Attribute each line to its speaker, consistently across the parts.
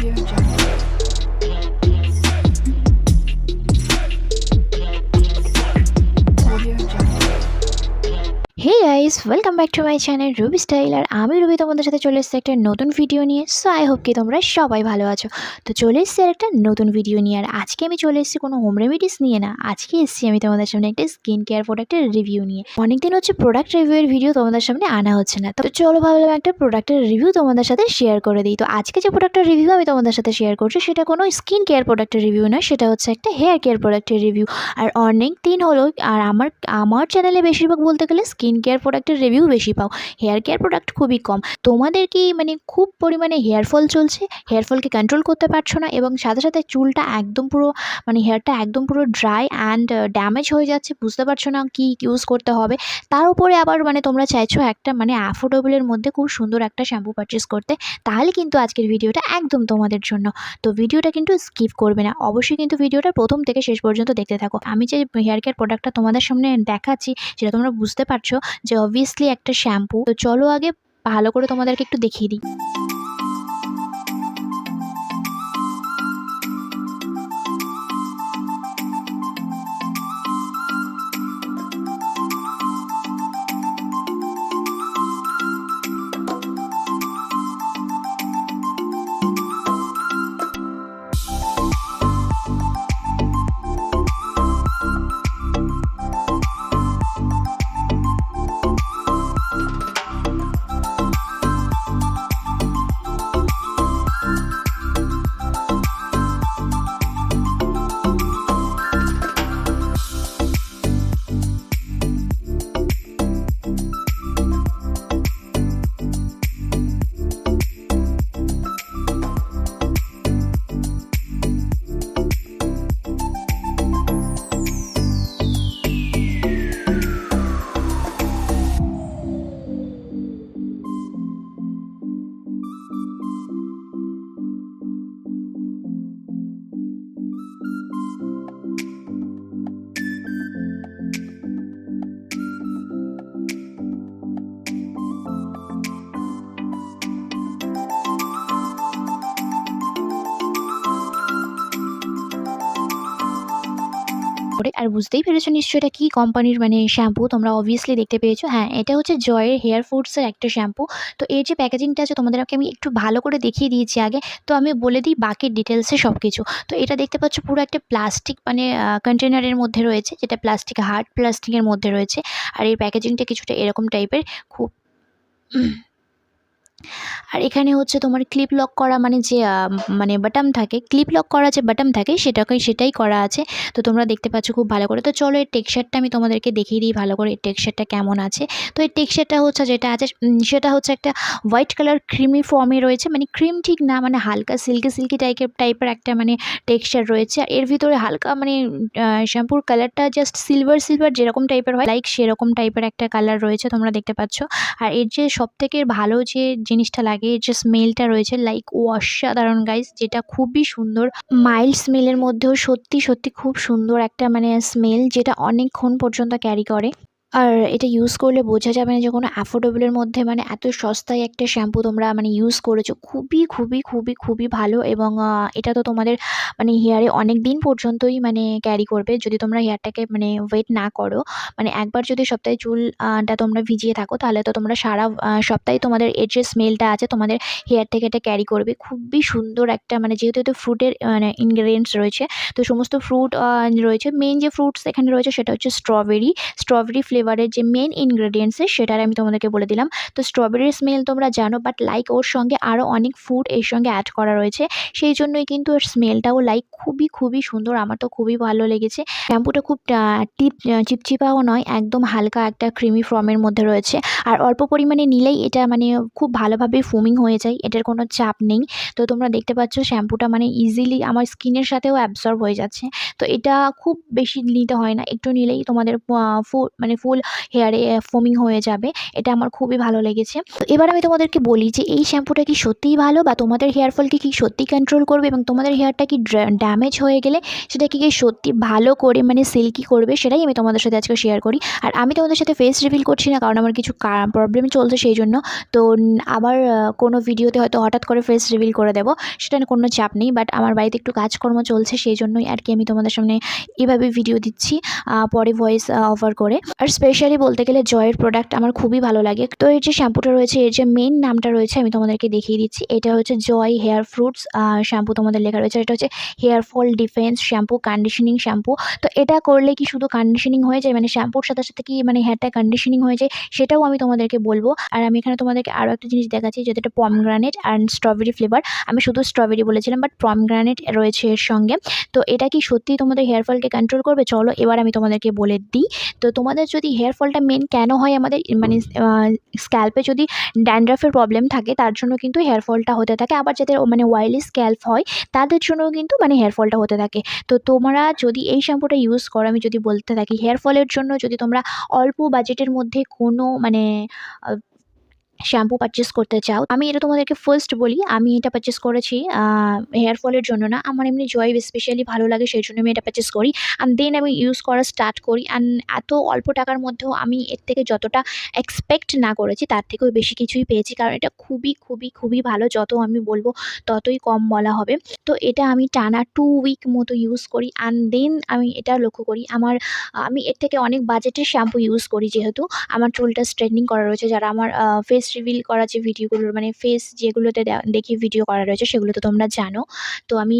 Speaker 1: Audio Jungle.
Speaker 2: Guys welcome back to my channel Ruby style আর আমি Ruby তোমাদের সাথে চলে এসেছি একটা নতুন ভিডিও নিয়ে। সো আই হোপ কি তোমরা সবাই ভালো আছো। তো চলে এসেছি আর একটা নতুন ভিডিও নিয়ে, আর আজকে আমি চলে এসেছি কোনো হোম রেমিডিস নিয়ে না, আজকে এসেছি আমি তোমাদের সামনে একটা স্কিন কেয়ার প্রোডাক্টের রিভিউ নিয়ে। অনেকদিন হচ্ছে প্রোডাক্ট রিভিউয়ের ভিডিও তোমাদের সামনে আনা হচ্ছে না। তো চলো ভাবলাম একটা প্রোডাক্টের রিভিউ তোমাদের সাথে শেয়ার করে দিই। তো আজকে যে প্রোডাক্টের রিভিউ আমি তোমাদের সাথে শেয়ার করছি, সেটা কোনো স্কিন কেয়ার প্রোডাক্টের রিভিউ না, সেটা হচ্ছে একটা হেয়ার কেয়ার প্রোডাক্টের রিভিউ আর অনেক দিন হলো, আর আমার আমার চ্যানেলে বেশিরভাগ বলতে গেলে স্কিন কেয়ার প্রোডাক্টের রিভিউ বেশি পাও। হেয়ার কেয়ার প্রোডাক্ট খুবই কম। তোমাদের কি মানে খুব পরিমাণে হেয়ার ফল চলছে? হেয়ার ফলকে কন্ট্রোল করতে পারছ না? এবং সাথে সাথে চুলটা একদম পুরো মানে হেয়ারটা একদম পুরো ড্রাই অ্যান্ড ড্যামেজ হয়ে যাচ্ছে, বুঝতে পারছ না কি ইউজ করতে হবে? তার উপরে আবার মানে তোমরা চাইছো একটা মানে অ্যাফোর্ডেবলের মধ্যে খুব সুন্দর একটা শ্যাম্পু পারচেস করতে। তাহলে কিন্তু আজকের ভিডিওটা একদম তোমাদের জন্য। তো ভিডিওটা কিন্তু স্কিপ করবে না। অবশ্যই কিন্তু ভিডিওটা প্রথম থেকে শেষ পর্যন্ত দেখতে থাকো। আমি যে হেয়ার কেয়ার প্রোডাক্টটা তোমাদের সামনে দেখাচ্ছি, সেটা তোমরা বুঝতে পারছ যে অবভিয়াসলি একটা শ্যাম্পু তো চলো আগে ভালো করে তোমাদেরকে একটু দেখিয়ে দিই। করে। আর বুঝতেই পেরেছ নিশ্চয়ই এটা কী কোম্পানির মানে শ্যাম্পু তোমরা অবভিয়াসলি দেখতে পেয়েছ। হ্যাঁ এটা হচ্ছে জয়ের হেয়ার ফুডসের একটা শ্যাম্পু তো এর যে প্যাকেজিংটা আছে, তোমাদেরকে আমি একটু ভালো করে দেখিয়ে দিয়েছি আগে। তো আমি বলে দিই বাকি ডিটেলসে সব কিছু তো এটা দেখতে পাচ্ছ পুরো একটা প্লাস্টিক মানে কন্টেনারের মধ্যে রয়েছে, যেটা প্লাস্টিক হার্ড প্লাস্টিকের মধ্যে রয়েছে। আর এর প্যাকেজিংটা কিছুটা এরকম টাইপের খুব আর এখানে হচ্ছে তোমার ক্লিপ লক করা মানে যে মানে বাটাম থাকে ক্লিপ লক করা যে বাটাম থাকে, সেটাকে, সেটাই করা আছে। তো তোমরা দেখতে পাচ্ছ খুব ভালো করে। তো চলো এর টেক্সচারটা আমি তোমাদেরকে দেখিয়ে দিই ভালো করে, এর টেক্সচারটা কেমন আছে। তো এর টেক্সচারটা হচ্ছে যেটা আছে সেটা হচ্ছে একটা হোয়াইট কালার ক্রিমি ফর্মে রয়েছে। মানে ক্রিম ঠিক না মানে হালকা সিল্কি সিল্কি টাইপের টাইপের একটা মানে টেক্সচার রয়েছে। আর এর ভিতরে হালকা মানে শ্যাম্পুর কালারটা জাস্ট সিলভার সিলভার যেরকম টাইপের হয় লাইক সেরকম টাইপের একটা কালার রয়েছে তোমরা দেখতে পাচ্ছ। আর এর যে সব থেকে ভালো যে জিনিসটা লাগে এর যে স্মেলটা রয়েছে লাইক অসাধারণ গাইস যেটা খুবই সুন্দর। মাইল্ড স্মেলের মধ্যেও সত্যি সত্যি খুব সুন্দর একটা মানে স্মেল যেটা অনেকক্ষণ পর্যন্ত ক্যারি করে। আর এটা ইউজ করলে বোঝা যাবে না যে কোনো অ্যাফোর্ডেবলের মধ্যে মানে এত সস্তায় একটা শ্যাম্পু তোমরা মানে ইউজ করেছ। খুবই খুবই খুবই খুবই ভালো এবং এটা তো তোমাদের মানে হেয়ারে অনেক দিন পর্যন্তই মানে ক্যারি করবে। যদি তোমরা হেয়ারটাকে মানে ওয়েট না করো মানে একবার যদি সপ্তাহে চুলটা তোমরা ভিজিয়ে থাকো, তাহলে তো তোমরা সারা সপ্তাহে তোমাদের এর যে স্মেলটা আছে তোমাদের হেয়ার থেকে এটা ক্যারি করবে। খুবই সুন্দর একটা মানে যেহেতু এতে ফ্রুটের মানে ইনগ্রেডিয়েন্টস রয়েছে, তো সমস্ত ফ্রুট রয়েছে। মেন যে ফ্রুটস এখানে রয়েছে সেটা হচ্ছে স্ট্রবেরি স্ট্রবেরি ফ্লেভারের যে মেন ইনগ্রেডিয়েন্টসের সেটার আমি তোমাদেরকে বলে দিলাম। তো স্ট্রবেরির স্মেল তোমরা জানো বাট লাইক ওর সঙ্গে আরও অনেক ফুড এর সঙ্গে অ্যাড করা রয়েছে। সেই জন্যই কিন্তু ওর স্মেলটাও লাইক খুবই খুবই সুন্দর। আমার তো খুবই ভালো লেগেছে। শ্যাম্পুটা খুব টিপ চিপচিপাও নয়, একদম হালকা একটা ক্রিমি ফর্মের মধ্যে রয়েছে। আর অল্প পরিমাণে নিলেই এটা মানে খুব ভালোভাবে ফোমিং হয়ে যায়, এটার কোনো চাপ নেই। তো তোমরা দেখতে পাচ্ছ শ্যাম্পুটা মানে ইজিলি আমার স্কিনের সাথেও অ্যাবসর্ব হয়ে যাচ্ছে। তো এটা খুব বেশি নিতে হয় না। একটু নিলেই তোমাদের ফুল মানে ফুল হেয়ারে ফোমিং হয়ে যাবে। এটা আমার খুবই ভালো লেগেছে। এবার আমি তোমাদেরকে বলি যে, এই শ্যাম্পুটা কি সত্যিই ভালো বা তোমাদের হেয়ার ফলকে কি সত্যি কন্ট্রোল করবে এবং তোমাদের হেয়ারটা কি ড্যামেজ হয়ে গেলে সেটা কি কি সত্যি ভালো করে মানে সিল্কি করবে সেটাই আমি তোমাদের সাথে আজকে শেয়ার করি। আর আমি তোমাদের সাথে ফেস রিভিল করছি না কারণ আমার কিছু প্রবলেম চলছে সেই জন্য। তো আবার কোনো ভিডিওতে হয়তো হঠাৎ করে ফেস রিভিল করে দেবো। সেটা কোনো চাপ নেই বাট আমার বাড়িতে একটু কাজকর্ম চলছে সেই জন্যই আর কি আমি তোমাদের সামনে এভাবে ভিডিও দিচ্ছি পরে ভয়েস অফার করে। আর স্পেশালি বলতে গেলে জয়ের প্রোডাক্ট আমার খুবই ভালো লাগে। তো এর যে শ্যাম্পুটা রয়েছে, এর যে মেন নামটা রয়েছে আমি তোমাদেরকে দেখিয়ে দিচ্ছি। এটা হচ্ছে জয় হেয়ার ফ্রুটস শ্যাম্পু তোমাদের লেখা রয়েছে। এটা হচ্ছে hair fall defence shampoo conditioning shampoo তো এটা করলে কি শুধু কন্ডিশনিং হয়ে যায়? মানে শ্যাম্পুর সাথে সাথে কি মানে হেয়ারটা কন্ডিশনিং হয়ে যায়? সেটাও আমি তোমাদেরকে বলব। আর আমি এখানে তোমাদেরকে আরও একটা জিনিস দেখাচ্ছি, যেটা এটা পমগ্রানেট অ্যান্ড স্ট্রবেরি ফ্লেভার আমি শুধু স্ট্রবেরি বলেছিলাম বাট পমগ্রানেট রয়েছে এর সঙ্গে। তো এটা কি সত্যিই তোমাদের হেয়ার ফলকে কন্ট্রোল করবে, চলো এবার আমি তোমাদেরকে বলে দিই। তো তোমাদের যদি হেয়ার ফলটা মেন কেন হয় আমাদের মানে স্ক্যাল্পে যদি ড্যান্ড্রাফের প্রবলেম থাকে, তার জন্য কিন্তু হেয়ার ফলটা হতে থাকে। আবার যাদের মানে ওয়াইলি স্ক্যাল্প হয়, তাদের জন্যও কিন্তু মানে হেয়ার ফলটা হতে থাকে। তো তোমরা যদি এই শ্যাম্পুটা ইউজ করো, আমি যদি বলতে থাকি হেয়ার ফলের জন্য যদি তোমরা অল্প বাজেটের মধ্যে কোনো মানে শ্যাম্পু পারচেস করতে চাও, আমি এটা তোমাদেরকে ফার্স্ট বলি, আমি এটা পারচেস করেছি হেয়ার ফলের জন্য না, আমার এমনি জয় স্পেশালি ভালো লাগে, সেই জন্য আমি এটা পারচেস করি অ্যান্ড দেন আমি ইউজ করা স্টার্ট করি অ্যান্ড এত অল্প টাকার মধ্যেও আমি এর থেকে যতটা এক্সপেক্ট না করেছি, তার থেকেও বেশি কিছুই পেয়েছি, কারণ এটা খুবই খুবই খুবই ভালো, যত আমি বলব ততই কম বলা হবে, তো এটা আমি টানা টু উইক মতো ইউজ করি অ্যান্ড দেন আমি এটা লক্ষ্য করি, আমার, আমি এর থেকে অনেক বাজেটের শ্যাম্পু ইউজ করি, যেহেতু আমার চুলটা স্ট্রেটনিং করা রয়েছে, যারা আমার ফেস রিভিল করা যে ভিডিওগুলো মানে ফেস যেগুলোতে দেখি ভিডিও করা রয়েছে, সেগুলো তো তোমরা জানো। তো আমি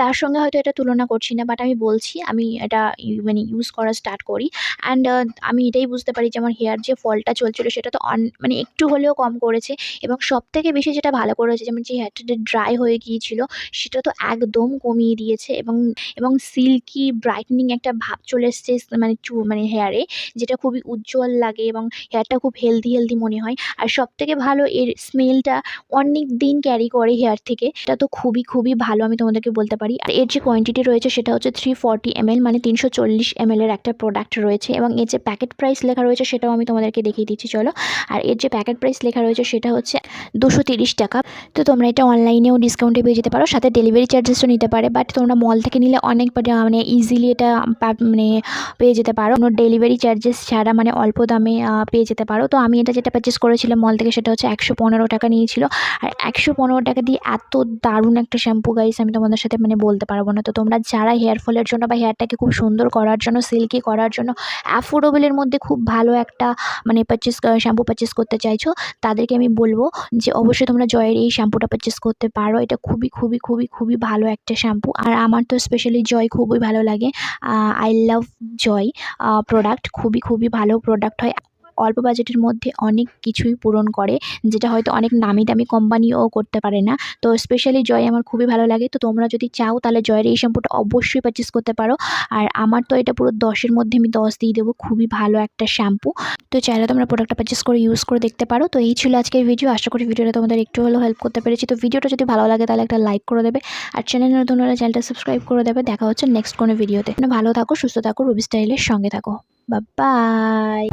Speaker 2: তার সঙ্গে হয়তো এটা তুলনা করছি না বাট আমি বলছি, আমি এটা মানে ইউজ করা স্টার্ট করি। অ্যান্ড আমি এটাই বুঝতে পারি যে আমার হেয়ার যে ফলটা চলছিল, সেটা তো অন মানে একটু হলেও কম করেছে। এবং সব থেকে বেশি যেটা ভালো করেছে, যেমন যে হেয়ারটা ড্রাই হয়ে গিয়েছিল, সেটা তো একদম কমিয়ে দিয়েছে। এবং এবং সিল্কি ব্রাইটনিং একটা ভাব চলে এসছে মানে চু মানে হেয়ারে যেটা খুবই উজ্জ্বল লাগে এবং হেয়ারটা খুব হেলদি হেলদি মনে হয়। আর সব থেকে ভালো এর স্মেলটা অনেক দিন ক্যারি করে হেয়ার থেকে। এটা তো খুবই খুবই ভালো আমি তোমাদেরকে বলতে পারি। আর এর যে কোয়ান্টিটি রয়েছে সেটা হচ্ছে থ্রি ফর্টি এমএল মানে তিনশো চল্লিশ এমএলের একটা প্রোডাক্ট রয়েছে এবং এর যে প্যাকেট প্রাইস লেখা রয়েছে সেটাও আমি তোমাদেরকে দেখিয়ে দিচ্ছি, চলো। আর এর যে প্যাকেট প্রাইস লেখা রয়েছে সেটা হচ্ছে দুশো টাকা। তো তোমরা এটা অনলাইনেও ডিসকাউন্টে পেয়ে যেতে পারো, সাথে ডেলিভারি চার্জেসও নিতে পারে বাট তোমরা মল থেকে নিলে অনেক মানে ইজিলি এটা মানে পেয়ে যেতে পারো। কোনো ডেলিভারি চার্জেস ছাড়া মানে অল্প দামে পেয়ে যেতে পারো। তো আমি এটা যেটা পারচেস করেছিলাম মল থেকে, সেটা হচ্ছে একশো পনেরো টাকা নিয়েছিল। আর একশো পনেরো টাকা দিয়ে এত দারুণ একটা শ্যাম্পু গাইস আমি তোমাদের সাথে মানে বলতে পারব না। তো তোমরা যারা হেয়ার ফলের জন্য বা হেয়ারটাকে খুব সুন্দর করার জন্য সিল্কি করার জন্য অ্যাফোর্ডেবলের মধ্যে খুব ভালো একটা মানে পারচেস শ্যাম্পু পারচেস করতে চাইছো, তাদেরকে আমি বলব যে অবশ্যই তোমরা জয়ের এই শ্যাম্পুটা পারচেস করতে পারো। এটা খুবই খুবই খুবই খুবই ভালো একটা শ্যাম্পু আর আমার তো স্পেশালি জয় খুবই ভালো লাগে। আই লাভ জয় প্রোডাক্ট খুবই খুবই ভালো প্রোডাক্ট হয়। অল্প বাজেটের মধ্যে অনেক কিছুই পূরণ করে, যেটা হয়তো অনেক নামি দামি কোম্পানিও করতে পারে না। তো স্পেশালি জয় আমার খুবই ভালো লাগে। তো তোমরা যদি চাও তাহলে জয়ের এই শ্যাম্পুটা অবশ্যই পারচেস করতে পারো। আর আমার তো এটা পুরো দশের মধ্যে আমি দশ দিয়ে দেবো। খুবই ভালো একটা শ্যাম্পু তো চাইলে তোমরা প্রোডাক্টটা পারচেস করে ইউজ করে দেখতে পারো। তো এই ছিল আজকের ভিডিও আশা করি ভিডিওটা তোমাদের একটু হলেও হেল্প করতে পেরেছি। তো ভিডিওটা যদি ভালো লাগে তাহলে একটা লাইক করে দেবে। আর চ্যানেল নতুন হলে চ্যানেলটা সাবস্ক্রাইব করে দেবে। দেখা হচ্ছে নেক্সট কোনো ভিডিওতে ভালো থাকো, সুস্থ থাকো, রবি স্টাইলের সঙ্গে থাকো। বা বাই